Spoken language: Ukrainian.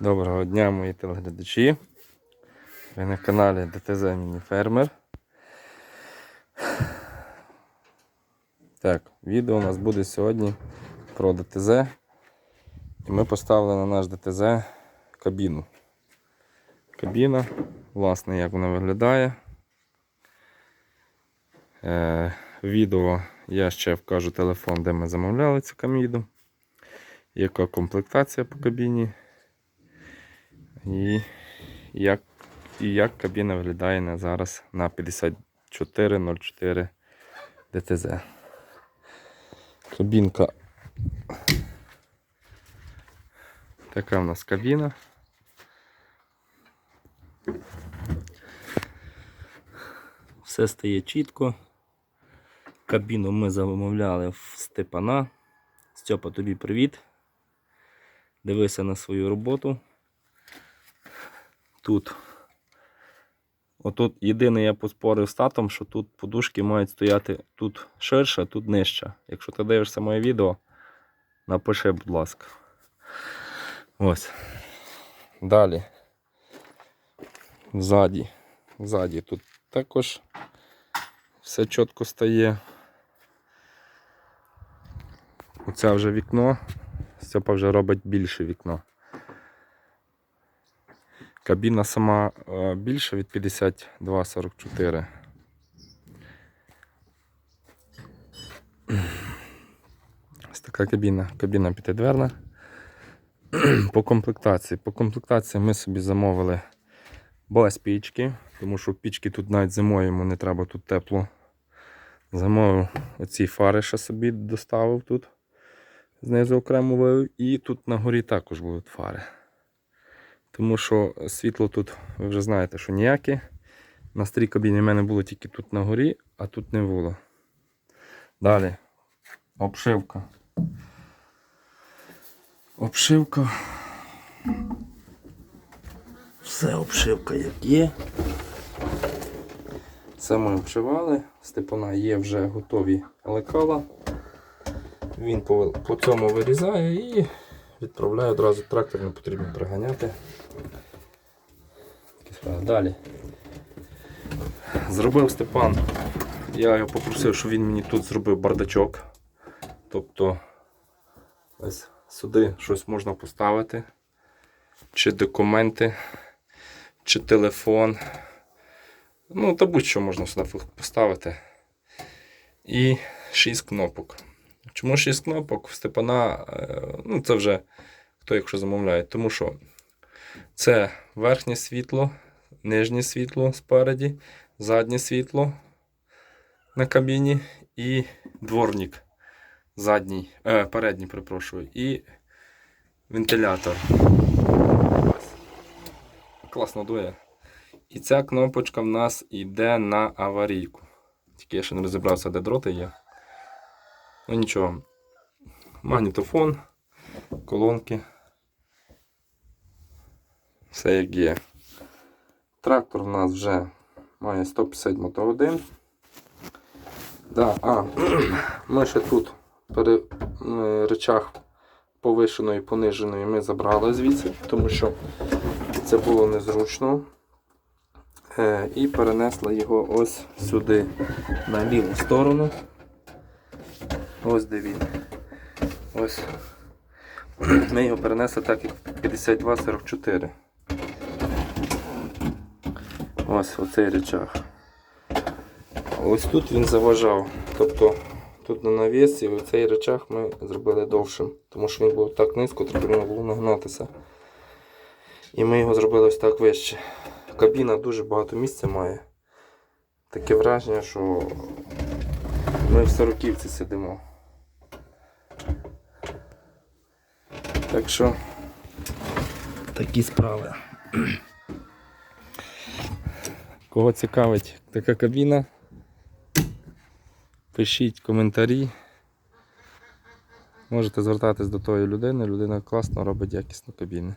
Доброго дня, мої телеглядачі. Ви на каналі ДТЗ Міні Фермер. Так, відео у нас буде сьогодні про ДТЗ. І ми поставили на наш ДТЗ кабіну. Кабіна, власне, як вона виглядає. Е, відео я ще вкажу телефон, де ми замовляли цю каміду. Яка комплектація по кабіні. І як, і як кабіна виглядає на зараз на 5404 ДТЗ. Кабінка. Така в нас кабіна. Все стає чітко. Кабіну ми замовляли в Степана. Степа, тобі привіт. Дивися на свою роботу. Тут. Отут єдине я поспорив з татом, що тут подушки мають стояти тут ширше, тут нижче. Якщо ти дивишся моє відео, напиши, будь ласка. Ось. Далі. Ззаді. Ззаді тут також все чітко стає. Оце вже вікно. Степа вже робить більше вікно. Кабіна сама е, більша від 52-44. Ось така кабіна. Кабіна п'ятидверна. По комплектації. По комплектації ми собі замовили без пічки, тому що пічки тут навіть зимою йому не треба тут тепло. Замовив оці фари, ще собі доставив тут. Знизу окремо вивів. І тут на горі також будуть фари. Тому що світло тут, ви вже знаєте, що ніяке. На старій кабіні в мене було тільки тут на горі, а тут не було. Далі. Обшивка. Обшивка. Все обшивка як є. Це ми обшивали. Степана є вже готові лекала. Він по, по цьому вирізає і відправляє одразу трактор, не потрібно приганяти. Далі. Зробив Степан. Я його попросив, щоб він мені тут зробив бардачок. Тобто ось сюди щось можна поставити. Чи документи, чи телефон. Ну, та будь-що можна сюди поставити. І 6 кнопок. Чому 6 кнопок в Степана, е, ну це вже хто якщо замовляє, тому що це верхнє світло, нижнє світло спереді, заднє світло на кабіні і дворник задній, е, передній, перепрошую, і вентилятор. Класно дує. І ця кнопочка в нас йде на аварійку. Тільки я ще не розібрався, де дроти є. Ну нічого. Магнітофон, колонки. Все як є. Трактор у нас вже має 150 мотогодин. Да, а, ми ще тут е, речах повишеної і пониженої ми забрали звідси, тому що це було незручно. Е, і перенесли його ось сюди на ліву сторону. Ось де він. Ось. Ми його перенесли так як 52-44. Ось оцей речах. Ось тут він заважав. Тобто тут на навісі оцей речах ми зробили довшим, тому що він був так низько, треба було нагнатися. І ми його зробили ось так вище. Кабіна дуже багато місця має. Таке враження, що ми в сороківці сидимо. Так що такі справи. Кого цікавить така кабіна, пишіть коментарі. Можете звертатись до тої людини, людина класно робить якісну кабіну.